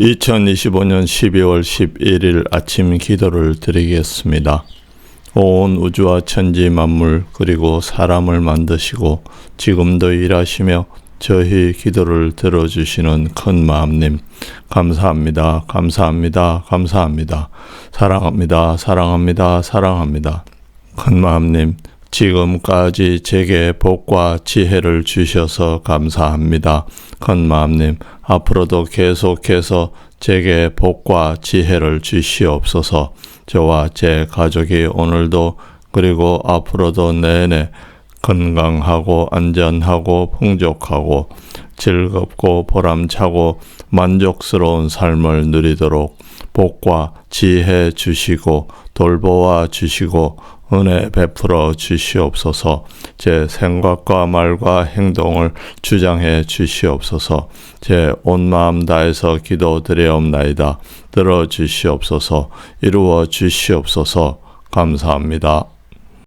2025년 12월 11일 아침 기도를 드리겠습니다. 온 우주와 천지 만물 그리고 사람을 만드시고 지금도 일하시며 저희 기도를 들어주시는 큰 마음님 감사합니다. 감사합니다. 감사합니다. 사랑합니다. 사랑합니다. 사랑합니다. 큰 마음님 지금까지 제게 복과 지혜를 주셔서 감사합니다. 큰 마음님, 앞으로도 계속해서 제게 복과 지혜를 주시옵소서. 저와 제 가족이 오늘도 그리고 앞으로도 내내 건강하고 안전하고 풍족하고 즐겁고 보람차고 만족스러운 삶을 누리도록 복과 지혜 주시고 돌보아 주시고 은혜 베풀어 주시옵소서. 제 생각과 말과 행동을 주장해 주시옵소서. 제 온 마음 다해서 기도드리옵나이다. 들어 주시옵소서. 이루어 주시옵소서. 감사합니다.